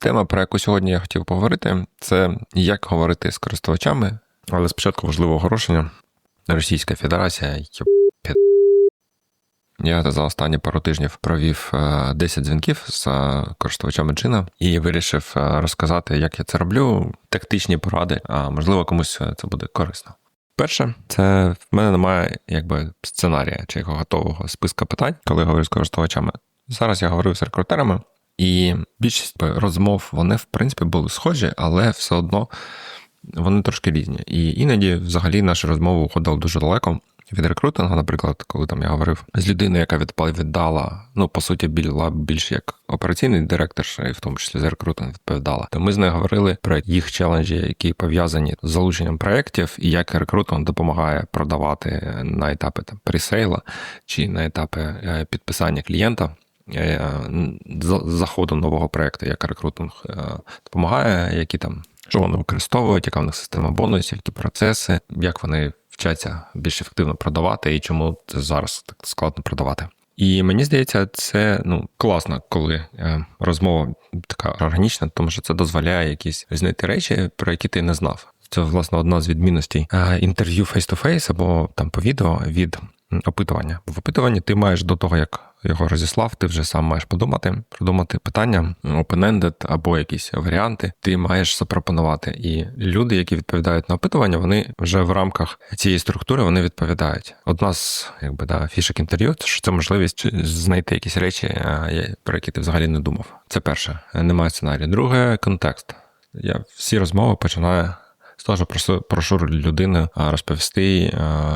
Тема, про яку сьогодні я хотів поговорити, це як говорити з користувачами, але спочатку важливе оголошення. Російська Федерація я за останні пару тижнів провів е, 10 дзвінків з е, користувачами джина і вирішив е, розказати, як я це роблю, тактичні поради, а можливо комусь е, це буде корисно. Перше, це в мене немає якби сценарія чи готового списка питань, коли я говорю з користувачами. Зараз я говорив з рекрутерами, і більшість розмов вони в принципі були схожі, але все одно вони трошки різні. І іноді, взагалі, наша розмова уходила дуже далеко від рекрутингу, наприклад, коли там я говорив з людиною, яка відпала віддала, ну по суті, була більш як операційний директор, і в тому числі за рекрутинг відповідала. То ми з нею говорили про їх челенджі, які пов'язані з залученням проєктів, і як рекрутинг допомагає продавати на етапи там пресейла чи на етапи е, підписання клієнта. Заходу нового проєкту, як рекрутинг е, допомагає, які там що вони використовують, яка в них система бонусів, які процеси, як вони вчаться більш ефективно продавати і чому це зараз так складно продавати. І мені здається, це ну класно, коли е, розмова така органічна, тому що це дозволяє якісь знайти речі, про які ти не знав. Це власне одна з відмінностей е, інтерв'ю face-to-face або там по відео від опитування. В опитуванні ти маєш до того, як його розіслав, ти вже сам маєш подумати, продумати питання, open-ended або якісь варіанти. Ти маєш запропонувати. І люди, які відповідають на опитування, вони вже в рамках цієї структури вони відповідають. Одна з якби да фішок інтерв'ю, що це можливість знайти якісь речі, е, про які ти взагалі не думав. Це перше, немає сценарію. Друге контекст. Я всі розмови починаю. З того, прошу, прошу людину розповісти,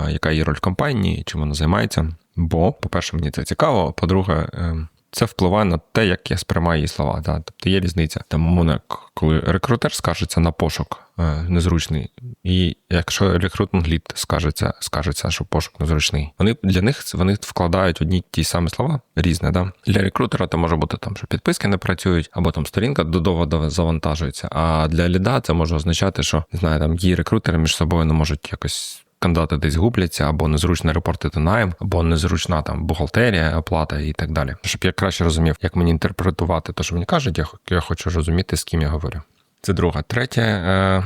яка її роль в компанії, чим вона займається. Бо, по-перше, мені це цікаво. По-друге, ем, це впливає на те, як я сприймаю її слова. Да? Тобто є різниця. Тому мене, коли рекрутер скажеться на пошук е, незручний, і якщо рекрутинг лід скажеться, скажеться, що пошук незручний, вони для них вони вкладають одні ті самі слова різне. Да? Для рекрутера це може бути там, що підписки не працюють, або там сторінка додово завантажується. А для ліда це може означати, що не знаю, там її рекрутери між собою не можуть якось. Кандидати десь губляться, або незручно репортити найм, або незручна там бухгалтерія, оплата і так далі. Щоб я краще розумів, як мені інтерпретувати те, що мені кажуть, я, я хочу розуміти, з ким я говорю. Це друге. Третє, е,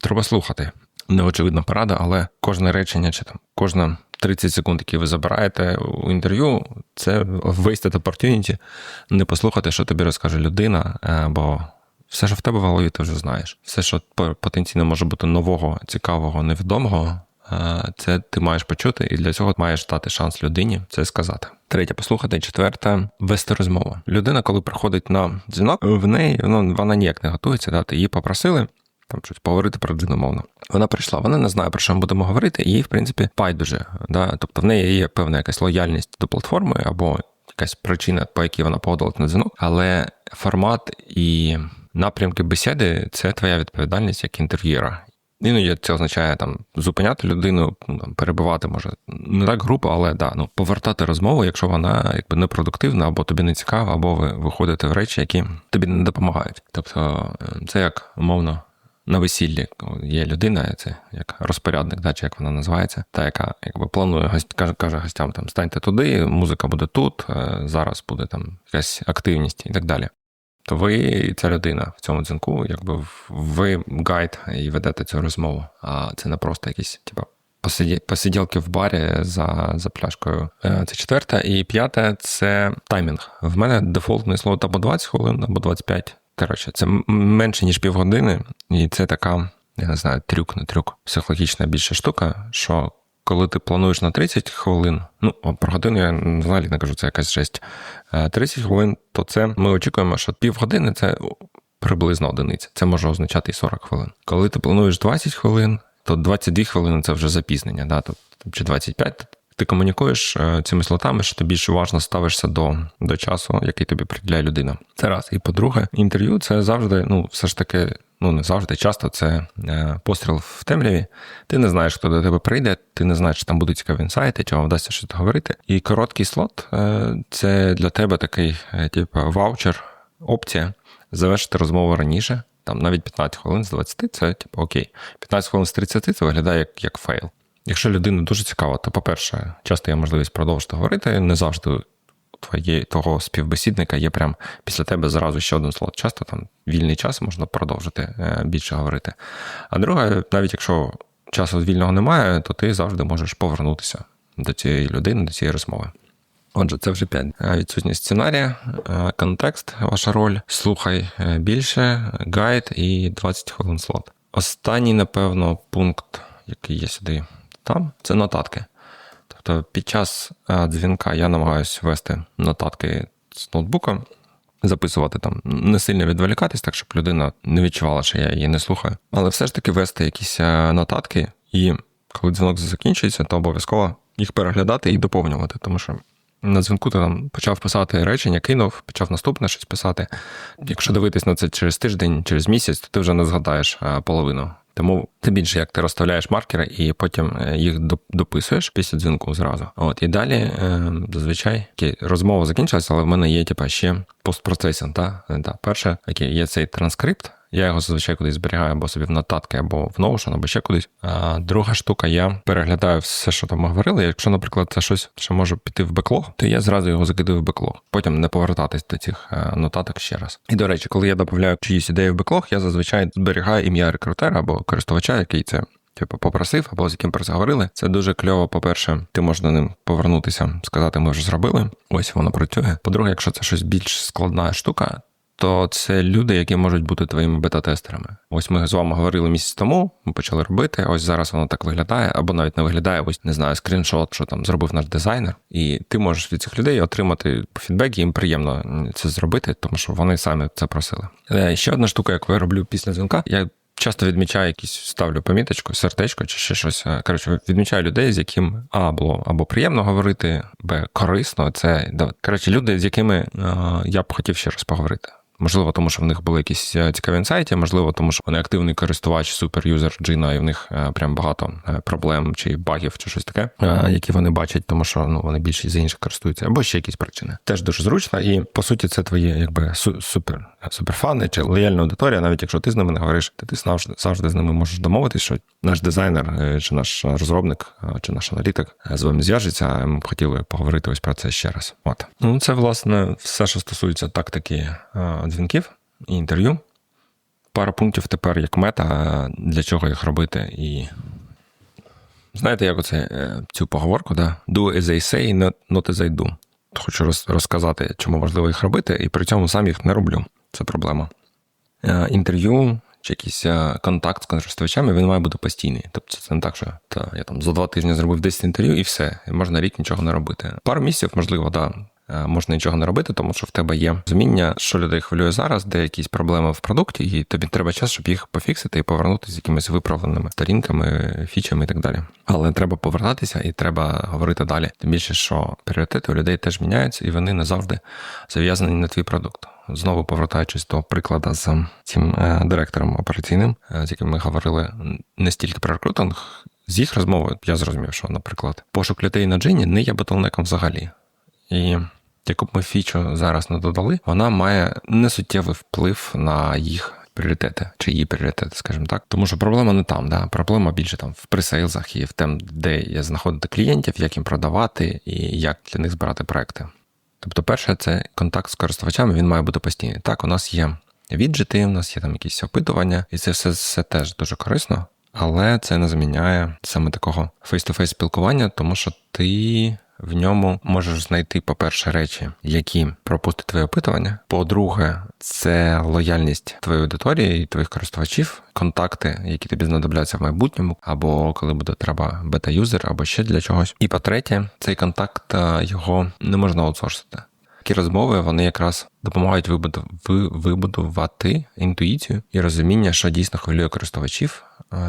треба слухати. Неочевидна порада, але кожне речення чи там кожна 30 секунд, які ви забираєте у інтерв'ю, це wasted opportunity не послухати, що тобі розкаже людина, е, бо все, що в тебе в голові, ти вже знаєш. Все, що потенційно може бути нового, цікавого, невідомого, це ти маєш почути, і для цього маєш дати шанс людині це сказати. Третє, послухати, четверте вести розмову. Людина, коли приходить на дзвінок, в неї ну, вона ніяк не готується. Да? Її попросили. Там щось поговорити про мовно. Вона прийшла, вона не знає, про що ми будемо говорити, і їй, в принципі, байдуже. Да? Тобто в неї є певна якась лояльність до платформи або якась причина, по якій вона погодилась на дзвінок, але формат і напрямки бесіди це твоя відповідальність як інтерв'єра. Іноді це означає там зупиняти людину, ну, там, перебивати, може не так грубо, але да, ну повертати розмову, якщо вона якби непродуктивна, або тобі не цікава, або ви виходите в речі, які тобі не допомагають. Тобто це як умовно на весіллі є людина, це як розпорядник, да, чи як вона називається, та яка якби планує гость, каже, каже гостям: там станьте туди, музика буде тут, зараз буде там якась активність і так далі то ви ця людина в цьому дзвінку, якби ви гайд і ведете цю розмову. А це не просто якісь, типу, посиділки в барі за за пляшкою. Е, це четверте. І п'яте це таймінг. В мене дефолтне слово або 20 хвилин, або 25. Коротше, це менше, ніж півгодини, і це така, я не знаю, трюк, не трюк, психологічна більша штука, що коли ти плануєш на 30 хвилин, ну про годину я взагалі не кажу, це якась жесть. 30 е, хвилин, то це ми очікуємо, що півгодини це приблизно одиниця. Це може означати і 40 хвилин. Коли ти плануєш 20 хвилин, то 22 хвилини це вже запізнення, да? тобто, чи 25. Ти комунікуєш е, цими слотами, що ти більш уважно ставишся до до часу, який тобі приділяє людина. Це раз. І по-друге, інтерв'ю це завжди, ну, все ж таки, ну не завжди, часто це е, постріл в темряві. Ти не знаєш, хто до тебе прийде, ти не знаєш, чи там будуть цікаві інсайти, вам вдасться щось говорити. І короткий слот е, це для тебе такий, типу, ваучер, опція завершити розмову раніше. Там навіть 15 хвилин з 20 це типу окей. 15 хвилин з 30 це виглядає як як фейл. Якщо людина дуже цікава, то, по-перше, часто є можливість продовжити говорити, не завжди твоє, твого співбесідника є прям після тебе зразу ще один слот. Часто там вільний час можна продовжити е, більше говорити. А друге, навіть якщо часу вільного немає, то ти завжди можеш повернутися до цієї людини, до цієї розмови. Отже, це вже 5. Відсутність сценарія, контекст, ваша роль. Слухай більше, гайд і 20 хвилин слот. Останній, напевно, пункт, який є сюди там, це нотатки. Тобто під час дзвінка я намагаюся вести нотатки з ноутбука, записувати там, не сильно відволікатись, так щоб людина не відчувала, що я її не слухаю. Але все ж таки вести якісь нотатки, і коли дзвінок закінчується, то обов'язково їх переглядати і доповнювати, тому що. На дзвінку ти там почав писати речення, кинув, почав наступне щось писати. Якщо дивитись на це через тиждень, через місяць, то ти вже не згадаєш половину. Тому тим більше, як ти розставляєш маркери і потім їх дописуєш після дзвінку зразу. От і далі зазвичай окей, розмова закінчилася, але в мене є типа ще постпроцесінг. Та? Та, перше, окей, є цей транскрипт. Я його зазвичай кудись зберігаю або собі в нотатки, або в Notion, або ще кудись. А друга штука, я переглядаю все, що там говорили. Якщо, наприклад, це щось, що може піти в беклог, то я зразу його закидаю в беклог. Потім не повертатись до цих нотаток ще раз. І до речі, коли я додаю чиїсь ідеї в беклог, я зазвичай зберігаю ім'я рекрутера або користувача, який це. Типу, попросив або з яким про це говорили. Це дуже кльово. По-перше, ти можеш до ним повернутися, сказати, ми вже зробили. Ось воно працює. По-друге, якщо це щось більш складна штука, то це люди, які можуть бути твоїми бета-тестерами. Ось ми з вами говорили місяць тому, ми почали робити. Ось зараз воно так виглядає, або навіть не виглядає. Ось не знаю, скріншот, що там зробив наш дизайнер, і ти можеш від цих людей отримати фідбек, їм приємно це зробити, тому що вони самі це просили. Е, ще одна штука, яку я роблю після дзвінка, я. Часто відмічаю якісь, ставлю поміточку, сердечко чи ще щось. Коротше, відмічаю людей, з яким А було або приємно говорити, Б корисно. Це коротше, люди, з якими я б хотів ще раз поговорити. Можливо, тому що в них були якісь е, цікаві інсайти, можливо, тому що вони активний користувач, суперюзер Джина, і в них е, прям багато е, проблем чи багів, чи щось таке, які вони бачать, тому що ну вони більше з інших користуються, або ще якісь причини. Теж дуже зручно, і по суті, це твоє якби супер суперфани чи лояльна аудиторія, навіть якщо ти з ними не говориш, то ти завжди завжди з ними можеш домовитись, що наш дизайнер, чи наш розробник, чи наш аналітик з вами зв'яжеться. Ми б хотіли поговорити ось про це ще раз. От ну це власне все, що стосується тактики дзвінків і інтерв'ю. Пара пунктів тепер як мета, для чого їх робити. І знаєте, як оце е, цю поговорку, да? do as they say, not as I do. Хочу розказати, чому важливо їх робити, і при цьому сам їх не роблю. Це проблема. Е, інтерв'ю чи якийсь е, контакт з користувачами, він має бути постійний. Тобто це не так, що та, я там за два тижні зробив 10 інтерв'ю і все. Можна рік нічого не робити. Пару місяців, можливо, да, Е, можна нічого не робити, тому що в тебе є розуміння, що людей хвилює зараз, де якісь проблеми в продукті, і тобі треба час, щоб їх пофіксити і повернутися з якимись виправленими сторінками, фічами і так далі. Але треба повертатися і треба говорити далі. Тим більше, що пріоритети у людей теж міняються, і вони не завжди зав'язані на твій продукт. Знову повертаючись до прикладу з цим е, директором операційним, е, з яким ми говорили не стільки про рекрутинг. З їх розмови я зрозумів, що, наприклад, пошук людей на джині не є ботлнеком взагалі. І яку б ми фічу зараз не додали, вона має несуттєвий вплив на їх. Пріоритети чи її пріоритети, скажімо так, тому що проблема не там, да проблема більше там в пресейлзах і в тем, де знаходити клієнтів, як їм продавати і як для них збирати проекти. Тобто, перше, це контакт з користувачами, він має бути постійний. Так, у нас є віджити, у нас є там якісь опитування, і це все, все теж дуже корисно, але це не заміняє саме такого фейс-то-фейс спілкування, тому що ти в ньому можеш знайти, по-перше, речі, які пропустять твоє опитування. По-друге, це лояльність твоєї аудиторії і твоїх користувачів, контакти, які тобі знадобляться в майбутньому, або коли буде треба бета-юзер, або ще для чогось. І по-третє, цей контакт його не можна аутсорсити. Такі розмови вони якраз допомагають вибудувати інтуїцію і розуміння, що дійсно хвилює користувачів,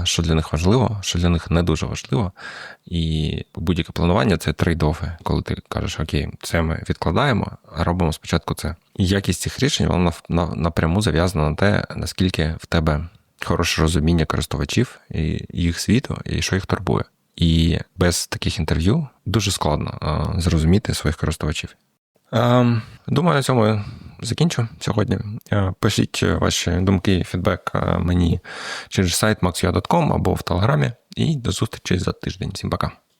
що для них важливо, що для них не дуже важливо. І будь-яке планування це трейдофи, коли ти кажеш, окей, це ми відкладаємо, а робимо спочатку це. І якість цих рішень вона напряму зав'язана на те, наскільки в тебе хороше розуміння користувачів і їх світу, і що їх турбує. І без таких інтерв'ю дуже складно зрозуміти своїх користувачів. Ем, думаю, на цьому закінчу сьогодні. Е, пишіть ваші думки, фідбек е, мені через сайт maxia.com або в Телеграмі. І до зустрічі за тиждень. Всім пока.